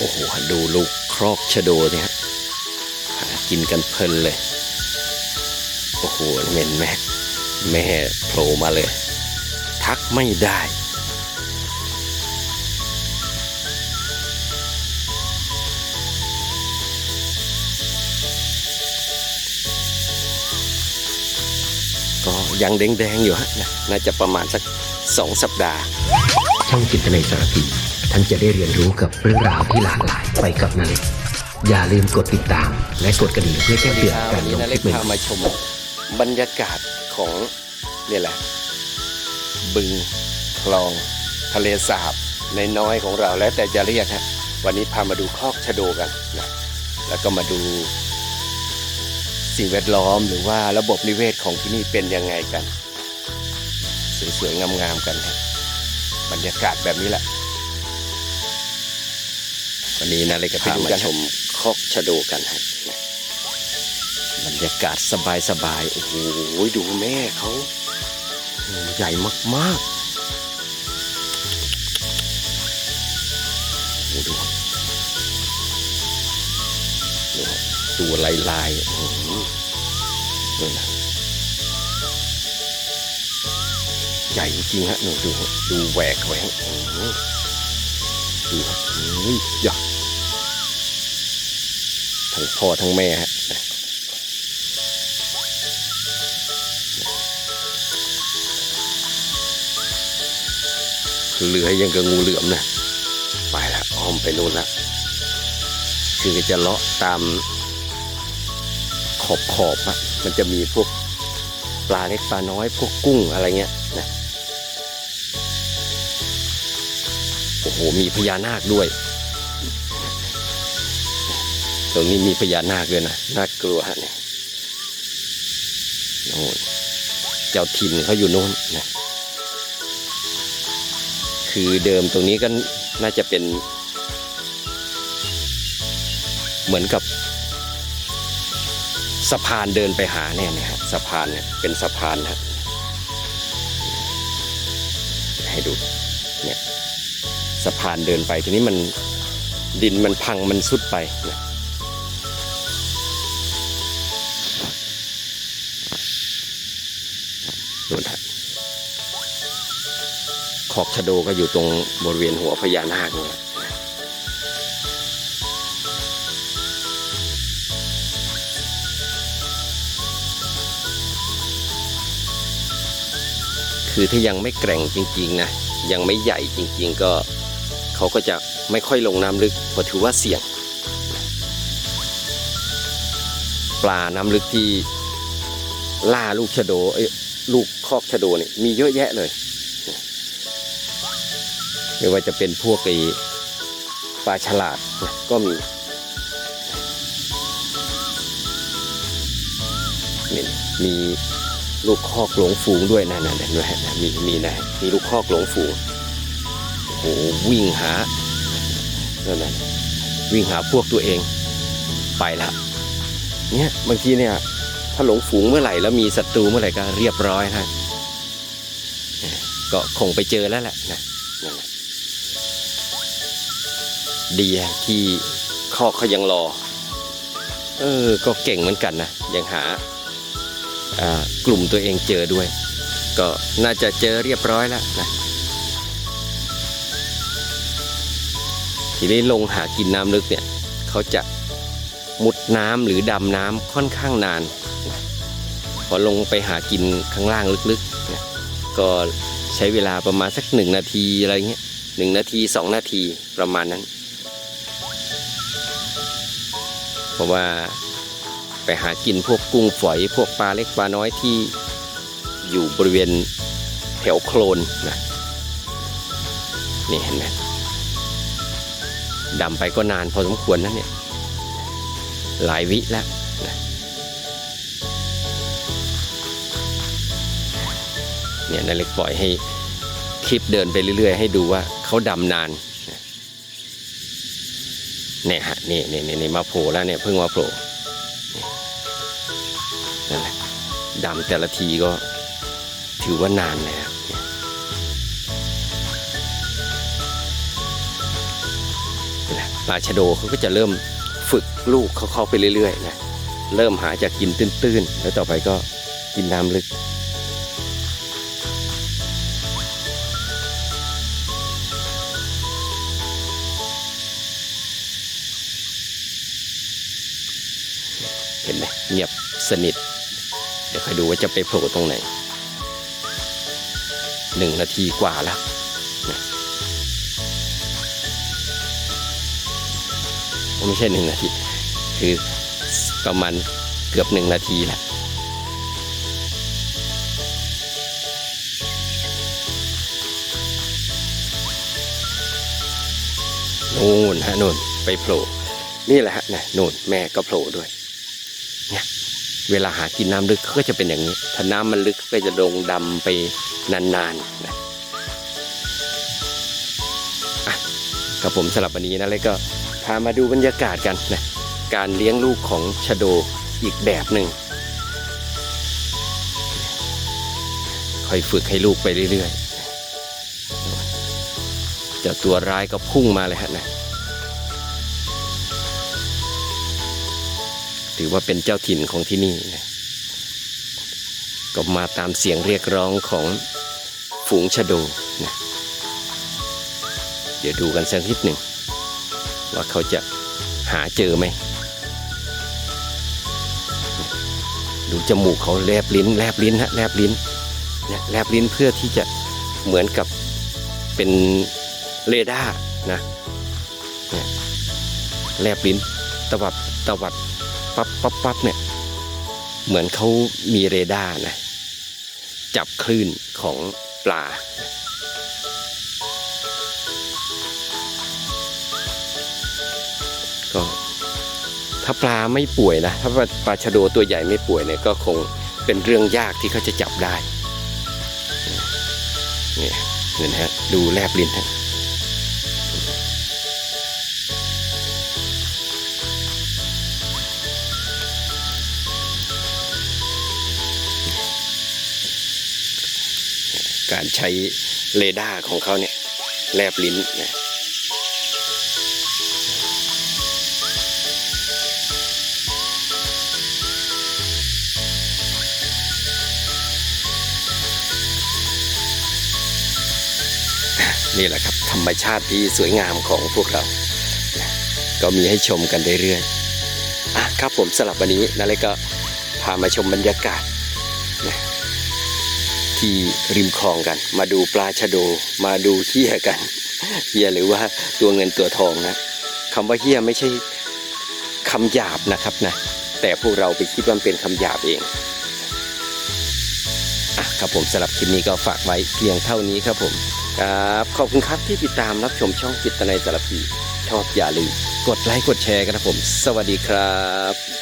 โอ้โห ดูลูกครอกชะโดเนี่ยหากินกันเพลินเลย โอ้โหเห็นไหมแม่โผล่มาเลย ทักไม่ได้ ก็ยังแดงๆอยู่ฮะนะน่าจะประมาณสักสองสัปดาห์ ช่องจิตในสารพี ท่านจะได้เรียนรู้กับเรื่องราวที่หลากหลายไปกับนาเล็กอย่าลืมกดติดตาม และกดกระดิ่งเพื่อแจ้งเตือนวัการนนี้ลงนาคเล็ลิกปใหม่พามาชมบรรยากาศของเนี่ยแหละ บึงคลองทะเลสาบในน้อยของเราแล้วแต่จะเรียกฮะวันนี้พามาดูคอกชะโดกันนะแล้วก็มาดูสิ่งแวดล้อมหรือว่าระบบนิเวศของที่นี่เป็นยังไงกัน สวยๆงามๆกันฮะบรรยากาศแบบนี้แหละ วันนี้นะเลยก็พามาชมคอกชะโดกันฮะบรรยากาศสบายๆโอ้โหดูแม่เขาโอ้โหใหญ่มากๆโอ้โหดูดูตัวลายๆโอ้โหดูนะใหญ่จริงๆฮะหนูดูดูแหวกไว้ฮะโอ้โหดูฮะโอ้ยใหญ่ ทั้งพ่อทั้งแม่ฮะเหลือยังกับงูเหลือมนะไปละอ้อมไปนู่นละคือจะเลาะตามขอบขอบอะมันจะมีพวกปลาเล็กปลาน้อยพวกกุ้งอะไรเงี้ยนะโอ้โหมีพญานาคด้วย ตรงนี้มีพญานาคด้วยนะน่ากลัวฮะเนี่ยโน่นเจ้าถิ่นเขาอยู่โน่นนะคือเดิมตรงนี้ก็น่าจะเป็น เหมือนกับสะพานเดินไปหาเนี่ยนะฮะสะพานเนี่ยเป็นสะพานฮะให้ดูเนี่ยสะพานเดินไปทีนี้มันดินมันพังมันสุดไปนะ ชโดก็อยู่ตรงบริเวณหัวพญานาคเนี่ยคือถ้ายังไม่แกร่งจริงๆนะยังไม่ใหญ่จริง ๆ ก็เขาก็จะไม่ค่อยลงน้ำลึกเพราะถือว่าเสี่ยง ปลาน้ำลึกที่ล่าลูกชะโดเอ้ลูกคอกชะโดนี่มีเยอะแยะเลย ไม่ว่าจะเป็นพวกไอ้ปลาฉลาดก็มีนี่มีลูกคอกหลงฝูงด้วยนะนะนะนะนมีมีนะมีลูกคอกหลงฝูงโอ้โหวิ่งหานั่นนะวิ่งหาพวกตัวเองไปล้วเนี่ยบางทีเนี่ยถ้าหลงฝูงเมื่อไหร่แล้วมีศัตรูเมื่อไหร่ก็เรียบร้อยนะก็คงไปเจอแล้วแหละนะนั่นแหละ ดีที่ข้อเขายังรอ เออ ก็เก่งเหมือนกันนะ ยังหาากลุ่มตัวเองเจอด้วย ก็น่าจะเจอเรียบร้อยแล้วนะ ทีนี้ลงหากินน้ำลึกเนี่ย เขาจะมุดน้ำหรือดำน้ำค่อนข้างนานพอลงไปหากินข้างล่างลึกๆนะก็ใช้เวลาประมาณสักหนึ่งนาทีอะไรเงี้ยหนึ่งนาทีสองนาทีประมาณนั้น ราะว่าไปหากินพวกกุ้งฝอย พวกปลาเล็กปลาน้อยที่อยู่บริเวณแถวโคลนนะนี่เห็นไหมดำไปก็นานพอสมควรนะเนี่ยหลายวิแล้วนะเนี่ยนาเล็กปล่อยให้คลิปเดินไปเรื่อย ๆ ให้ดูว่าเขาดำนาน เนี่ยฮะนี่นี่นี่นี่มาโผล่แล้วเนี่ยเพิ่งมาโผล่นั่นแหละดำแต่ละทีก็ถือว่านานเลยครับนี่แหละปลาชะโดเขาก็จะเริ่มฝึกลูกเขาเข้าไปเรื่อยๆนะเริ่มหาจากกินตื้นๆ แล้วต่อไปก็กินน้ำลึก ห็นไหมเงียบสนิท เดี๋ยวคอยดูว่าจะไปโผล่ตรงไหนหนึ่งนาทีกว่าแล้วไม่ใช่หนึ่งนาที คือประมาณเกือบหนึ่งนาทีแหล้วนู่นฮะนู่นไปโผล่นี่แหละฮะนะนู่นแม่ก็โผล่ด้วย เนี่ยเวลาหากินน้ำลึกเขาก็จะเป็นอย่างนี้ ถ้าน้ำมันลึกก็จะลงดำไปนานๆนะะกับผมสำหรับวันนี้นะแล้วก็พามาดูบรรยากาศกันนะการเลี้ยงลูกของชะโดอีกแบบหนึ่งค่อยฝึกให้ลูกไปเรื่อยๆเจ้าตัวร้ายก็พุ่งมาเลยฮะนะ ถือว่าเป็นเจ้าถิ่นของที่นี่นะก็มาตามเสียงเรียกร้องของฝูงชะโดนะเดี๋ยวดูกันสักนิดหนึ่ง ว่าเขาจะหาเจอไหม ดูจมูกเขาแลบลิ้นแลบลิ้นฮะแลบลิ้นเนี่ยแลบลิ้นเพื่อที่จะเหมือนกับเป็นเรดาร์นะเนี่ยแลบลิ้นตวัดตวัด ปั๊บปั๊บปั๊บเนี่ย เหมือนเขามีเรดาร์นะ จับคลื่นของปลา ก็ถ้าปลาไม่ป่วยนะ ถ้าปลาชะโดตัวใหญ่ไม่ป่วยเนี่ยก็คงเป็นเรื่องยากที่เขาจะจับได้ เนี่ยเห็นไหมฮะ ดูแลบลิ้นฮะ การใช้เรดาร์ของเขาเนี่ยแลบลิ้นนะนี่แหละครับธรรมชาติที่สวยงามของพวกเรานะก็มีให้ชมกันเรื่อยๆอะครับผมสลับวันนี้นาเล็กก็พามาชมบรรยากาศนะ ที่ริมคลองกัน มาดูปลาชะโดมาดูเฮียกันเฮียหรือว่าตัวเงินตัวทองนะคำว่าเฮียไม่ใช่คำหยาบนะครับนะแต่พวกเราไปคิดว่าเป็นคำหยาบเองอะครับผมสำหรับคลิปนี้ก็ฝากไว้เพียงเท่านี้ครับผมครับขอบคุณครับที่ติดตามรับชมช่องจิตในสารพีชอบอย่าลืมกดไลค์กดแชร์กันนะผม สวัสดีครับ